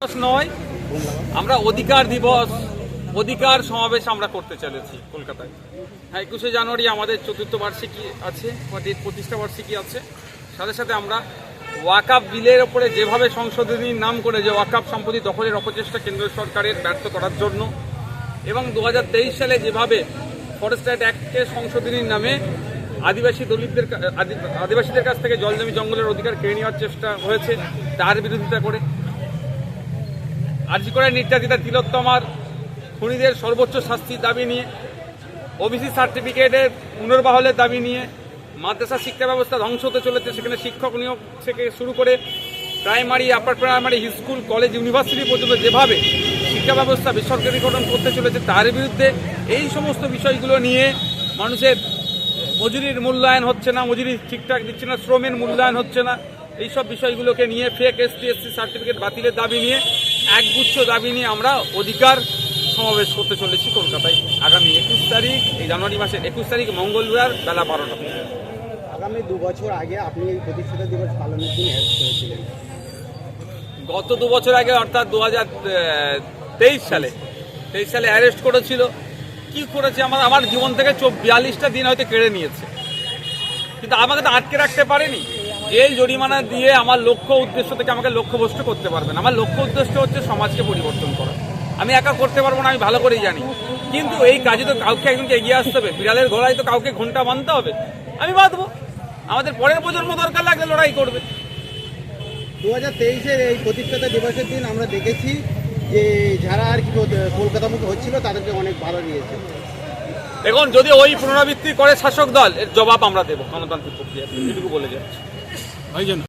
নয়, আমরা অধিকার দিবস, অধিকার সমাবেশ আমরা করতে চলেছি কলকাতায়। হ্যাঁ একুশে জানুয়ারি আমাদের চতুর্থ বার্ষিকী আছে আমাদের প্রতিষ্ঠা বার্ষিকী আছে। সাথে সাথে আমরা ওয়াকাপ বিলের ওপরে যেভাবে সংশোধনীর নাম করে যে ওয়াকাপ সম্পত্তি দখলের অপচেষ্টা কেন্দ্র সরকারের ব্যর্থ করার জন্য এবং দু হাজার তেইশ সালে যেভাবে ফরেস্ট অ্যাক্ট অ্যাক্টের সংশোধনীর নামে আদিবাসী দলিতদের আদিবাসীদের কাছ থেকে জল জমি জঙ্গলের অধিকার কেড়ে নেওয়ার চেষ্টা হয়েছে, তার বিরোধিতা করে। আর্জি করে নির্যাতিতা তিলোত্তমার খুনিদের সর্বোচ্চ শাস্তির দাবি নিয়ে, ওবিসি সার্টিফিকেটের পুনর্বহালের দাবি নিয়ে, মাদ্রাসা শিক্ষা ব্যবস্থা ধ্বংস হতে চলেছে, সেখানে শিক্ষক নিয়োগ থেকে শুরু করে primary, upper primary, school, college, university পর্যন্ত যেভাবে শিক্ষা ব্যবস্থা বেসরকারীকরণ করতে চলেছে, তার বিরুদ্ধে এই সমস্ত বিষয়গুলো নিয়ে মানুষের মজুরির মূল্যায়ন হচ্ছে না, মজুরি ঠিকঠাক দিচ্ছে না, শ্রমের মূল্যায়ন হচ্ছে না, এইসব বিষয়গুলোকে নিয়ে ফেক এসটি এসসি সার্টিফিকেট বাতিলের দাবি নিয়ে একগুচ্ছ দাবি নিয়ে আমরা অধিকার সমাবেশ করতে চলেছি কলকাতায়। আগামী একুশ তারিখ এই জানুয়ারি মাসের একুশ তারিখ মঙ্গলবার বেলা বারোটা আগামী দু বছর আগে আপনি এই প্রতিষ্ঠাতা দিবস পালনের দিন করেছিলেন। গত দু বছর আগে অর্থাৎ দু হাজার তেইশ সালে তেইশ সালে অ্যারেস্ট করেছিল। কি করেছে? আমার আমার জীবন থেকে বিয়াল্লিশটা দিন হয়তো কেড়ে নিয়েছে। কিন্তু আমাকে তো আটকে রাখতে পারেনি। জেল জরিমানা দিয়ে আমার লক্ষ্য উদ্দেশ্য থেকে আমাকে লক্ষ্যভ্রষ্ট করতে পারবে না আমার লক্ষ্য উদ্দেশ্য হচ্ছে সমাজকে পরিবর্তন করা। আমি একা করতে পারব না আমি ভালো করেই জানি। কিন্তু এই কাজে তো কাউকে একজনকে এগিয়ে আসতে হবে। বিড়ালের গলায় তো কাউকে ঘণ্টা বাঁধতে হবে। আমি বাঁধবো। আমাদের পরের প্রজন্ম দরকার লাগলে লড়াই করবে। দু হাজার তেইশের এই প্রতিষ্ঠাতা দিবসের দিন আমরা দেখেছি যে যারা আর কি কলকাতামুখী হচ্ছিল তাদেরকে অনেক ভালো নিয়েছে। এখন যদি ওই পুনরাবৃত্তি করে শাসক দল এর জবাব আমরা দেবো গণতান্ত্রিক প্রক্রিয়া এটুকু বলে যাচ্ছি। Hay canım.